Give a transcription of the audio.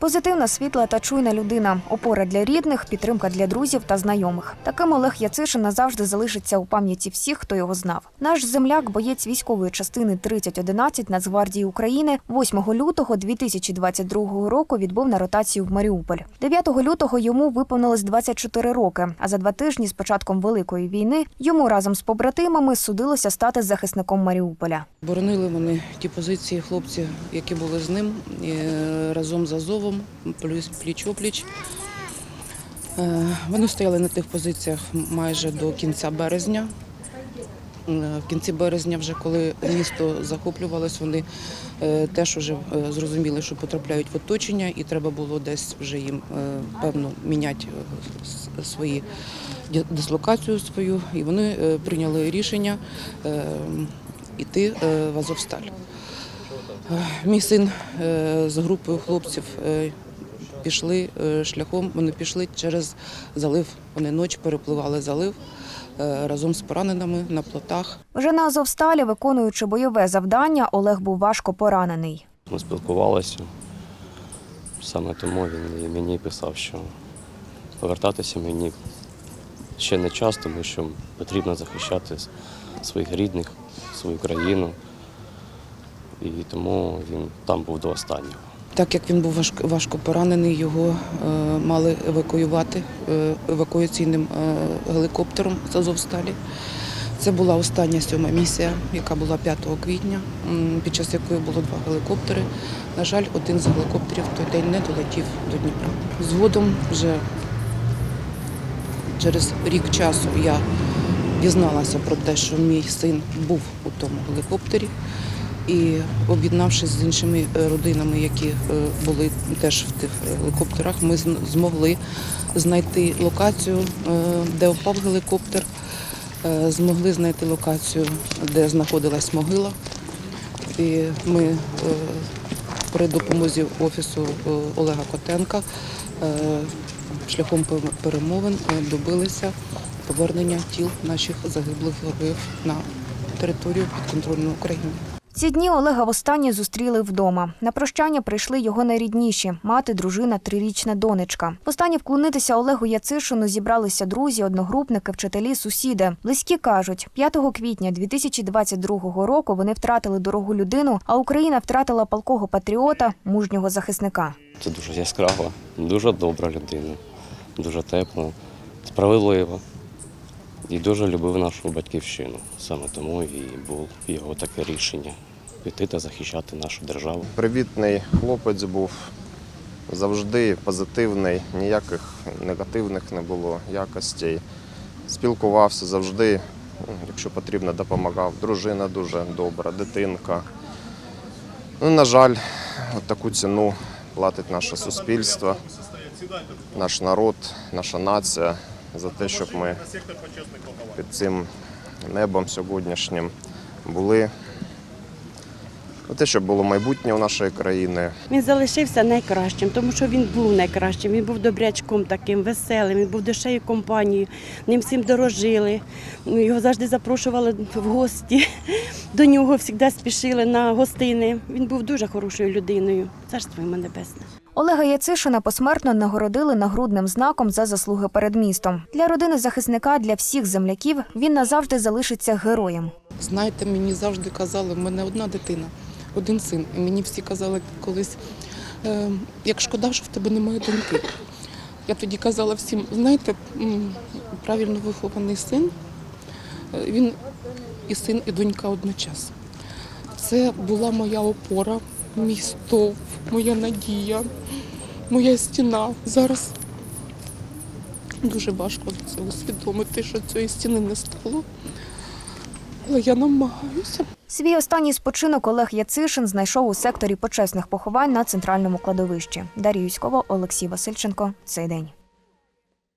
Позитивна, світла та чуйна людина, опора для рідних, підтримка для друзів та знайомих. Таким Олег Яцишин назавжди залишиться у пам'яті всіх, хто його знав. Наш земляк, боєць військової частини 3011 Нацгвардії України, 8 лютого 2022 року відбув на ротацію в Маріуполь. 9 лютого йому виповнилось 24 роки. А за два тижні з початком великої війни йому разом з побратимами судилося стати захисником Маріуполя. Боронили вони ті позиції хлопці, які були з ним е, разом з Азовом, плюс пліч-опліч. Е, Вони стояли на тих позиціях майже до кінця березня. Е, В кінці березня, вже коли місто захоплювалось, вони е, теж вже зрозуміли, що потрапляють в оточення, і треба було десь вже їм певно міняти свої дислокацію свою. І вони прийняли рішення йти в Азовсталь. Мій син е, з групою хлопців е, пішли е, шляхом, вони пішли через залив. Вони ночі перепливали залив разом з пораненими на плотах. Вже на Азовсталі, виконуючи бойове завдання, Олег був важко поранений. Ми спілкувалися. Саме тому він мені писав, що повертатися мені ще не час, тому що потрібно захищати своїх рідних, свою країну. І тому він там був до останнього. Так як він був важко, важко поранений, його е, мали евакуювати е, евакуаційним е, гелікоптером з Азовсталі. Це була остання сьома місія, яка була 5 квітня, під час якої було два гелікоптери. На жаль, один з гелікоптерів в той день не долетів до Дніпра. Згодом вже через рік часу я дізналася про те, що мій син був у тому гелікоптері. І об'єднавшись з іншими е, родинами, які е, були теж в тих гелікоптерах, ми змогли знайти локацію, е, де впав гелікоптер, е, змогли знайти локацію, де знаходилась могила. І ми е, при допомозі офісу е, Олега Котенка е, шляхом перемовин е, добилися повернення тіл наших загиблих героїв на територію підконтрольної України. Ці дні Олега востаннє зустріли вдома. На прощання прийшли його найрідніші мати, дружина, трирічна донечка. Востаннє вклонитися Олегу Яцишину зібралися друзі, одногрупники, вчителі, сусіди. Близькі кажуть, 5 квітня 2022 року вони втратили дорогу людину, а Україна втратила палкого патріота, мужнього захисника. Це дуже яскрава, дуже добра людина, дуже тепла, справедлива. І дуже любив нашу батьківщину. Саме тому і було його таке рішення піти та захищати нашу державу. Привітний хлопець був завжди позитивний, ніяких негативних не було якостей. Спілкувався завжди, якщо потрібно, допомагав. Дружина дуже добра, дитинка. Ну, на жаль, таку ціну платить наше суспільство, наш народ, наша нація за те, щоб ми під цим небом сьогоднішнім були. За те, щоб було майбутнє у нашої країни. Він залишився найкращим, тому що він був найкращим. Він був добрячком таким, веселим, він був душею компанією, ним всім дорожили. Ну, Його завжди запрошували в гості. До нього завжди спішили на гостини. Він був дуже хорошою людиною. Царство йому небесне. Олега Яцишина посмертно нагородили нагрудним знаком за заслуги перед містом. Для родини захисника, для всіх земляків він назавжди залишиться героєм. Знаєте, мені завжди казали, в мене одна дитина, один син. І мені всі казали колись, е, як шкода, що в тебе немає доньки. Я тоді казала всім, знаєте, правильно вихований син, е, він і син, і донька одночасно. Це була моя опора, мій стовп, моя надія, моя стіна. Зараз дуже важко це усвідомити, що цієї стіни не стало. Але я намагаюся. Свій останній спочинок Олег Яцишин знайшов у секторі почесних поховань на центральному кладовищі. Дар'я Юськова, Олексій Васильченко. Цей день.